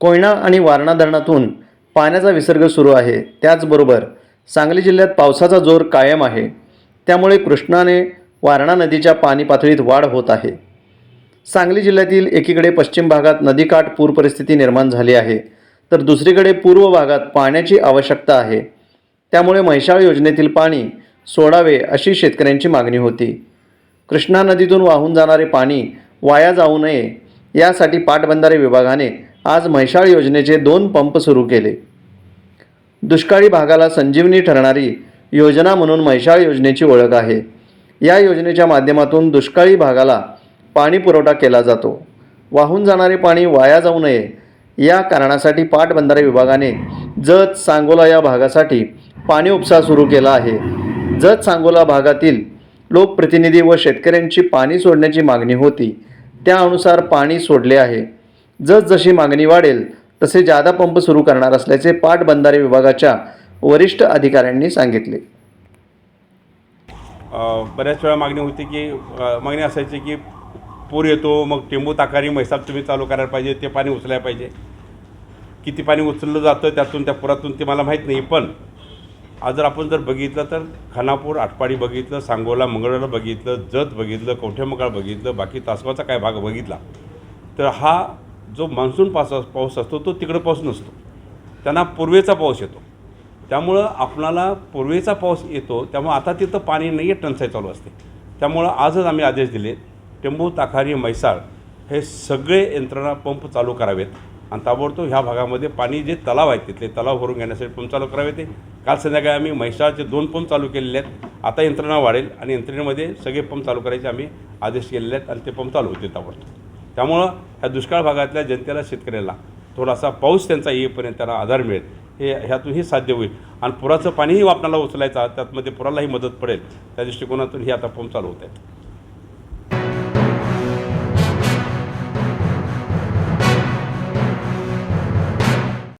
कोयना आणि वारणा धरणातून पाण्याचा विसर्ग सुरू आहे. त्याचबरोबर सांगली जिल्ह्यात पावसाचा जोर कायम आहे. त्यामुळे कृष्णाने वारणा नदीच्या पाणी पातळीत वाढ होत आहे. सांगली जिल्ह्यातील एकीकडे पश्चिम भागात नदीकाठ पूर परिस्थिती निर्माण झाली आहे. तर दुसरीकडे पूर्व भागात पाण्याची आवश्यकता आहे. त्यामुळे म्हैशाळ योजनेतील पाणी सोडावे अशी शेतकऱ्यांची मागणी होती. कृष्णा नदीतून वाहून जाणारे पाणी वाया जाऊ नये यासाठी पाटबंधारे विभागाने आज म्हैसाळ योजनेचे दोन पंप सुरू केले. दुष्काळी भागाला संजीवनी ठरणारी योजना म्हणून म्हैसाळ योजनेची ओळख आहे. या योजनेच्या माध्यमातून दुष्काळी भागाला पाणी पुरवठा केला जातो. वाहून जाणारे पाणी वाया जाऊ नये या कारणासाठी पाटबंधारे विभागाने जत सांगोला या भागासाठी पाणी उपसा सुरू केला आहे. जत सांगोला भागातील लोकप्रतिनिधी व शेतकऱ्यांची पाणी सोडण्याची मागणी होती. त्यानुसार पाणी सोडले आहे. जसजशी मागणी वाढेल तसे जादा पंप सुरू करणार असल्याचे पाटबंधारे विभागाच्या वरिष्ठ अधिकाऱ्यांनी सांगितले. बऱ्याच वेळा मागणी होती की मागणी असायची की पूर येतो मग टेंबू ताकारी म्हैसाब तुम्ही चालू करायला पाहिजे ते पाणी उचलायला पाहिजे. किती पाणी उचललं जातं त्यातून त्या पुरातून ते मला माहीत नाही पण आज जर आपण जर बघितलं तर खानापूर आटपाडी बघितलं सांगोला मंगळवेढा बघितलं जत बघितलं कवठेमकाळ बघितलं बाकी तासगावचा काय भाग बघितला तर हा जो मान्सून पास पाऊस असतो तो तिकडं पाऊस नसतो. त्यांना पूर्वेचा पाऊस येतो. त्यामुळं आपणाला पूर्वेचा पाऊस येतो त्यामुळं आता तिथं पाणी नाही आहे टंचाई चालू असते. त्यामुळं आजच आम्ही आदेश दिले टेंबू ताखारी म्हैसाळ हे सगळे यंत्रणा पंप चालू करावेत. आणि ताबडतोब ह्या भागामध्ये पाणी जे तलाव आहेत तिथले तलाव भरून घेण्यासाठी पंप चालू करावे ते काल संध्याकाळी आम्ही म्हैसाळचे दोन पंप चालू केलेले आहेत. आता यंत्रणा वाढेल आणि यंत्रणेमध्ये सगळे पंप चालू करायचे आम्ही आदेश केलेले आहेत आणि ते पंप चालू होते ताबडतोब. त्यामुळं ह्या दुष्काळ भागातल्या जनतेला शेतकऱ्याला थोडासा पाऊस त्यांचा येईपर्यंत त्यांना आधार मिळेल. हे ह्यातूनही साध्य होईल. आणि पुराचं पाणीही आपल्याला उचलायचं त्यातमध्ये पुरालाही मदत पडेल. त्या दृष्टिकोनातून ही आता पंप चालू होत आहेत